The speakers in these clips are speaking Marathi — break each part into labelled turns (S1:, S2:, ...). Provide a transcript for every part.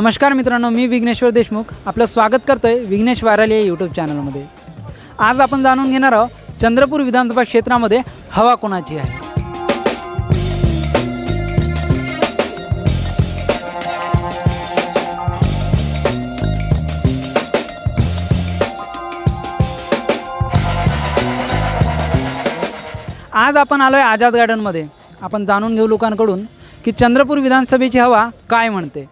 S1: नमस्कार मित्रांनो मी विघ्नेश्वर देशमुख. आपलं स्वागत करतो आहे विघ्नेश वायरल या यूट्यूब चॅनलमध्ये आज आपण जाणून घेणार आहोत चंद्रपूर विधानसभा क्षेत्रामध्ये हवा कोणाची आहे? आज आपण आलो आहे आझाद गार्डनमध्ये. आपण जाणून घेऊ लोकांकडून की चंद्रपूर विधानसभेची हवा काय म्हणते?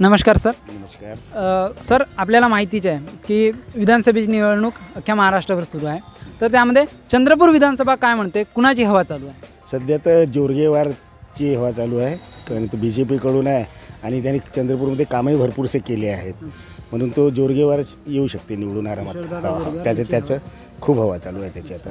S1: नमस्कार सर.
S2: नमस्कार.
S1: अ, सर आपल्याला माहितीच आहे की विधानसभेची निवडणूक अख्ख्या महाराष्ट्राभर सुरू आहे. तर त्यामध्ये चंद्रपूर विधानसभा काय म्हणते? कुणाची हवा चालू आहे?
S2: सध्या तर जोरगेवारची हवा चालू आहे. कारण तो बी जे पीकडून आहे आणि त्यांनी चंद्रपूरमध्ये कामही भरपूरसे केले आहेत. म्हणून तो जोरगेवार येऊ शकते निवडून आरामात. हा, त्याचं
S1: यांची
S2: त्याचं खूप हवा चालू आहे त्याची आता.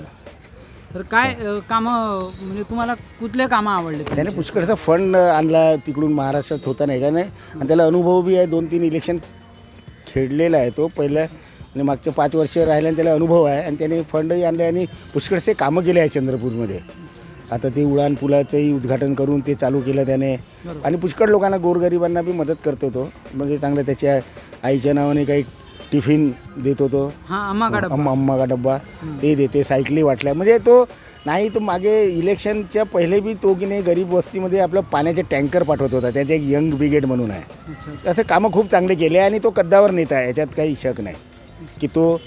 S1: तर काय अ, कामं म्हणजे तुम्हाला कुठले कामं आवडले
S2: त्याने पुष्कळचा फंड आणला तिकडून महाराष्ट्रात होता नाही का नाही? आणि त्याला अनुभव बी आहे दोन तीन इलेक्शन खेळलेला आहे तो. पहिलं आणि मागच्या पाच वर्ष राहिल्याने त्याला अनुभव आहे. आणि त्याने फंडही आणले आणि पुष्कळसे कामं केले आहे चंद्रपूरमध्ये. आता ते उडान पुलाचंही उद्घाटन करून ते चालू केलं त्याने. आणि पुष्कळ लोकांना गोरगरिबांना बी मदत करतो तो. म्हणजे चांगलं त्याच्या आईच्या नावाने काही टिफिन देत होतो.
S1: हां अम्मा काढा
S2: अम्मा अम्मा का डब्बा ते देते सायकली वाटल्या. म्हणजे तो नाही तो मागे इलेक्शनच्या पहिले बी तो की नाही गरीब वस्तीमध्ये आपलं पाण्याचे टँकर पाठवत होता. त्याचे एक यंग ब्रिगेड म्हणून आहे. असं कामं खूप चांगले केले आणि तो कद्दावर नेता आहे. याच्यात काही शक नाही. की तो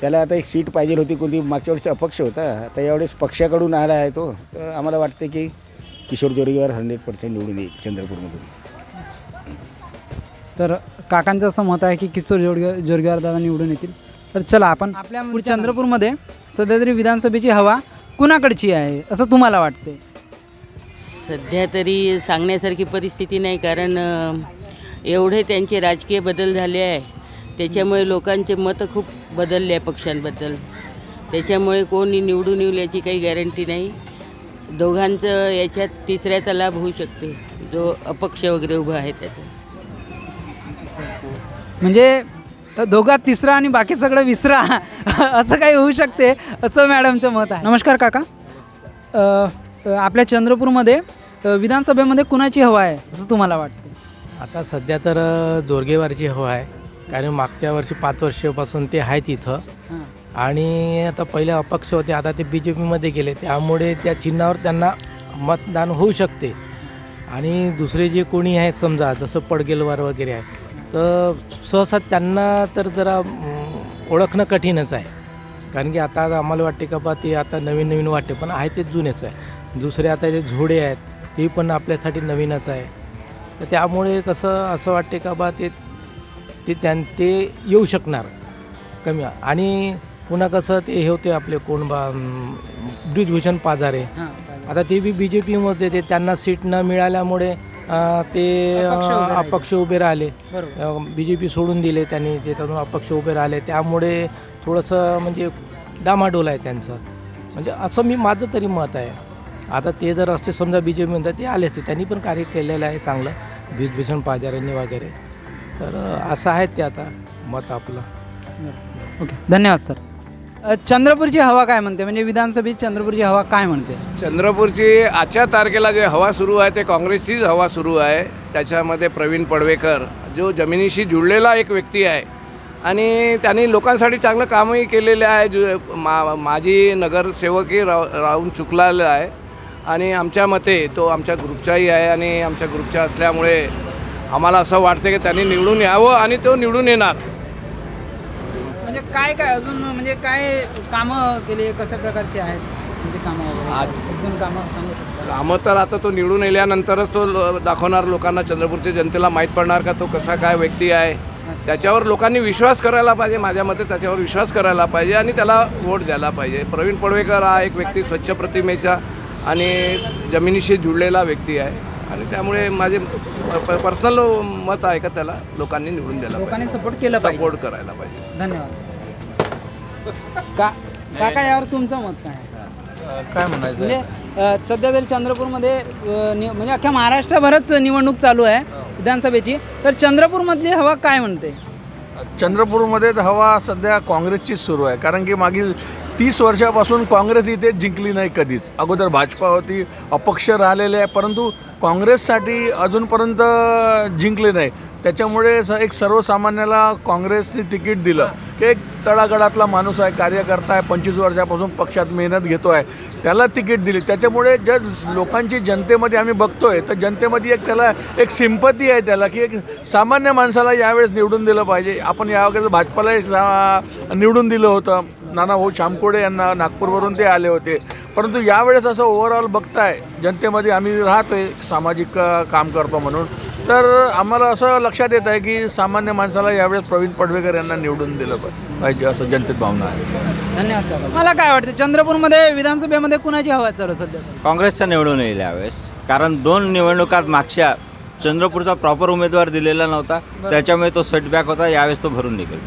S2: त्याला आता एक सीट पाहिजे होती कोणती मागच्या वेळेस अपक्ष होता. आता यावेळेस पक्षाकडून आला आहे तो. तर आम्हाला वाटते की किशोर जोरीवर हंड्रेड पर्सेंट निवडून येईल चंद्रपूरमधून.
S1: तर काकांचं असं मत आहे की किशोर जोडगे जोरगेवार दादा निवडून येतील. तर चला आपण आपल्या चंद्रपूरमध्ये सध्या तरी विधानसभेची हवा कुणाकडची आहे असं तुम्हाला वाटते
S3: सध्या तरी सांगण्यासारखी परिस्थिती नाही कारण एवढे त्यांचे राजकीय बदल झाले आहे. त्याच्यामुळे लोकांचे मतं खूप बदलले आहे पक्षांबद्दल. त्याच्यामुळे कोणी निवडून येईल याची काही गॅरंटी नाही. दोघांचं याच्यात तिसऱ्याचा लाभ होऊ शकते जो अपक्ष वगैरे उभा आहे त्याचा.
S1: म्हणजे दोघात तिसरा आणि बाकी सगळं विसरा असं काही होऊ शकते असं मॅडमचं मत आहे. नमस्कार काका. आपल्या चंद्रपूरमध्ये विधानसभेमध्ये कुणाची हवा आहे असं तुम्हाला वाटतं?
S4: आता सध्या तर जोरगेवारची हवा आहे. कारण मागच्या वर्षी पाच वर्षापासून ते आहेत इथं. आणि आता पहिले अपक्ष होते आता ते बी जे पीमध्ये गेले. त्यामुळे त्या चिन्हावर त्यांना मतदान होऊ शकते. आणि दुसरे जे कोणी आहेत समजा जसं पडगेलवार वगैरे आहे तर सहसा त्यांना तर जरा ओळखणं कठीणच आहे. कारण की आता आम्हाला वाटते का बा ते आता नवीन नवीन वाटते पण आहे ते जुनेच आहे. दुसरे आता जे झोडे आहेत ते पण आपल्यासाठी नवीनच आहे. तर त्यामुळे कसं असं वाटते का बा ते ते त्यां ते येऊ शकणार कमी. आणि पुन्हा कसं ते हे होते आपले कोण बा ब्रिजभूषण पाजारे. आता ते बी बी जे पीमध्ये ते त्यांना सीट न मिळाल्यामुळे ते
S1: अपक्ष उभे राहिले.
S4: बी जे पी सोडून दिले त्यांनी त्याच्यातून अपक्ष उभे राहिले. त्यामुळे थोडंसं म्हणजे डामाडोल आहे त्यांचं. म्हणजे असं मी माझं तरी मत आहे. आता ते जर असते समजा बी जे पी म्हणतात ते आले असते. त्यांनी पण कार्य केलेलं आहे चांगलं. भीषभूषण पाजाऱ्यांनी वगैरे. तर असं आहे ते आता मत आपलं.
S1: ओके. धन्यवाद सर. चंद्रपूरची हवा काय म्हणते? म्हणजे विधानसभेत चंद्रपूरची हवा काय म्हणते?
S5: चंद्रपूरची आजच्या तारखेला जे हवा सुरू आहे ते काँग्रेसचीच हवा सुरू आहे. त्याच्यामध्ये प्रवीण पडवेकर जो जमिनीशी जुळलेला एक व्यक्ती आहे. आणि त्यांनी लोकांसाठी चांगलं कामही केलेलं आहे. जु मा माजी नगरसेवकही राव राहून चुकलेला आहे. आणि आमच्या मते तो आमच्या ग्रुपचाही आहे आणि आमच्या ग्रुपच्या असल्यामुळे आम्हाला असं वाटतं की त्यांनी निवडून यावं आणि तो निवडून येणार.
S1: म्हणजे काय काय अजून म्हणजे काय कामं केली कशा प्रकारची आहेत? म्हणजे कामं
S5: आज-
S1: कामं सांगू शकता?
S5: कामं तर आता तो निवडून येल्यानंतरच तो लो- दाखवणार लोकांना चंद्रपूरच्या जनतेला माहीत पडणार का तो कसा काय व्यक्ती आहे? त्याच्यावर लोकांनी विश्वास करायला पाहिजे माझ्या मते त्याच्यावर विश्वास करायला पाहिजे आणि त्याला वोट द्यायला पाहिजे. प्रवीण पडवेकर हा एक व्यक्ती स्वच्छ प्रतिमेचा आणि जमिनीशी जुळलेला व्यक्ती आहे. आणि त्यामुळे माझे पर्सनल मत आहे का त्याला लोकांनी निवडून द्यायला
S1: लोकांनी सपोर्ट केलं पाहिजे.
S5: सपोर्ट करायला पाहिजे.
S1: धन्यवाद. का काका यावर तुमचं मत काय?
S6: काय म्हणायचं?
S1: म्हणजे अ, सध्या तरी चंद्रपूरमध्ये अ, नि- म्हणजे अख्ख्या महाराष्ट्रभरच निवडणूक चालू आहे विधानसभेची. तर चंद्रपूरमधली हवा काय म्हणते?
S6: चंद्रपूरमध्ये तर हवा सध्या काँग्रेसचीच सुरू आहे. कारण की मागील तीस वर्षापासून काँग्रेस इथे जिंकली नाही कधीच. अगोदर भाजपा होती अपक्ष राहिलेले आहे परंतु काँग्रेससाठी अजूनपर्यंत जिंकले नाही. त्याच्यामुळे स एक सर्वसामान्याला काँग्रेसने तिकीट दिलं. की एक तळागडातला माणूस आहे कार्यकर्ता आहे पंचवीस वर्षापासून पक्षात मेहनत घेतो आहे त्याला तिकीट दिली. त्याच्यामुळे ज्या लोकांची जनतेमध्ये आम्ही बघतोय तर जनतेमध्ये एक त्याला एक सिंपती आहे त्याला की एक सामान्य माणसाला यावेळेस निवडून दिलं पाहिजे. आपण यावेळेस भाजपाला एक निवडून दिलं होतं. नाना भाऊ शामकोडे यांना नागपूरवरून ते आले होते. परंतु यावेळेस असं ओव्हरऑल बघताय जनतेमध्ये आम्ही राहतोय सामाजिक काम करतो म्हणून. तर आम्हाला असं लक्षात येत आहे की सामान्य माणसाला यावेळेस प्रवीण पडवेकर यांना निवडून दिलं पाहिजे असं जनतेत भावना आहे.
S1: धन्यवाद. मला काय वाटतं चंद्रपूरमध्ये विधानसभेमध्ये कुणाची हवा आहे चालू सध्या?
S7: काँग्रेसचा निवडून येईल यावेळेस. कारण दोन निवडणुकात मागच्या चंद्रपूरचा प्रॉपर उमेदवार दिलेला नव्हता. त्याच्यामुळे तो सेटबॅक होता. यावेळेस तो भरून निघेल.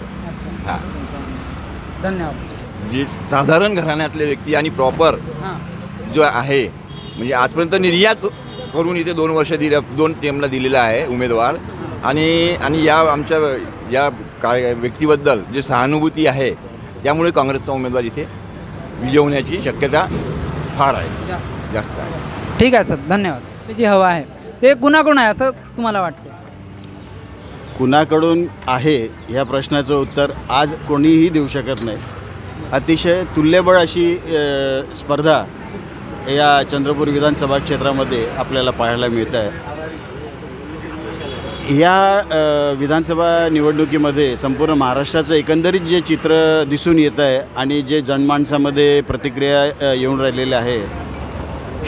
S7: हां.
S1: धन्यवाद.
S8: जे साधारण घराण्यातले व्यक्ती आणि प्रॉपर
S1: हां.
S8: जो आहे म्हणजे आजपर्यंत निर्यात करून इथे दोन वर्ष दिल्या दोन टेमला दिलेला आहे उमेदवार. आणि आणि या आमच्या या काय व्यक्तीबद्दल जे सहानुभूती आहे त्यामुळे काँग्रेसचा उमेदवार इथे विजय होण्याची शक्यता फार आहे. जास्त आहे.
S1: ठीक आहे सर धन्यवाद. जी हवा आहे. ते कुणाकडून आहे असं तुम्हाला वाटतं?
S9: कुणाकडून आहे ह्या प्रश्नाचं उत्तर आज कोणीही देऊ शकत नाही. अतिशय तुल्यबळ अशी स्पर्धा या चंद्रपूर विधानसभा क्षेत्रामध्ये आपल्याला पाहायला मिळत आहे. या विधानसभा निवडणुकीमध्ये संपूर्ण महाराष्ट्राचं एकंदरीत जे चित्र दिसून येत आहे आणि जे जनमानसामध्ये प्रतिक्रिया येऊन राहिलेल्या आहे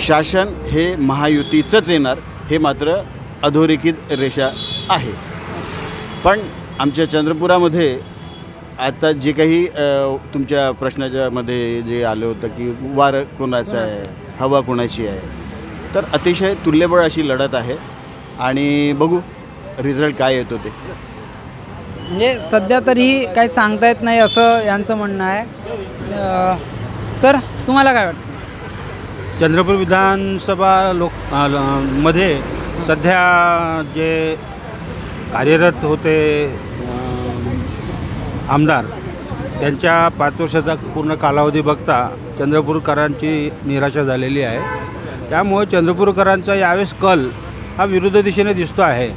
S9: शासन हे महायुतीचंच येणार हे मात्र अधोरेखित रेषा आहे. पण आमच्या चंद्रपुरामध्ये आता जे काही तुमच्या प्रश्नाच्यामध्ये जे आलं होतं की वार कोणाचं आहे? हवा कोणाची आहे. तर अतिशय तुल्यबळ अशी लढत आहे. आणि बघू रिझल्ट काय येतो ते.
S1: म्हणजे सध्या तरी काही सांगता येत नाही असं यांचं म्हणणं आहे. सर तुम्हाला काय वाटतं?
S10: चंद्रपूर विधानसभा लोक मध्ये सध्या जे कार्यरत होते आमदार त्यांच्या पाच वर्षाचा पूर्ण कालावधी बघता चंद्रपूरकरांची निराशा झालेली आहे. त्यामुळे चंद्रपूरकरांचा यावेळेस कल हा विरुद्ध दिशेने दिसतो आहे.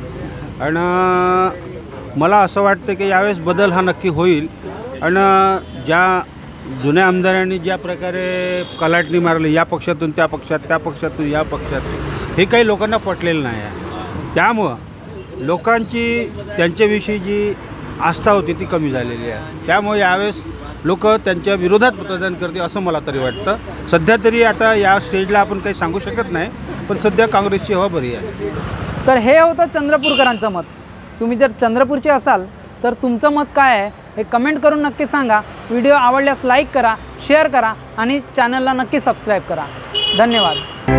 S10: आणि मला असं वाटतं की यावेळेस बदल हा नक्की होईल. आणि ज्या जुन्या आमदारांनी ज्या प्रकारे कलाटणी मारली या पक्षातून त्या पक्षात त्या पक्षातून या पक्षात हे काही लोकांना पटलेलं नाही आहे. त्यामुळं लोकांची त्यांच्याविषयी जी आस्था होती ती कमी झालेली आहे. त्यामुळे यावेळेस लोक त्यांच्या विरोधात मतदान करते असं मला तरी वाटतं. सध्या तरी आता या स्टेजला आपण काही सांगू शकत नाही पण सध्या काँग्रेसची हवा बरी आहे.
S1: तर हे होतं चंद्रपूरकरांचं मत. तुम्ही जर चंद्रपूरचे असाल तर तुमचं मत काय आहे हे कमेंट करून नक्की सांगा. व्हिडिओ आवडल्यास लाईक करा शेअर करा आणि चॅनलला नक्की सबस्क्राईब करा. धन्यवाद.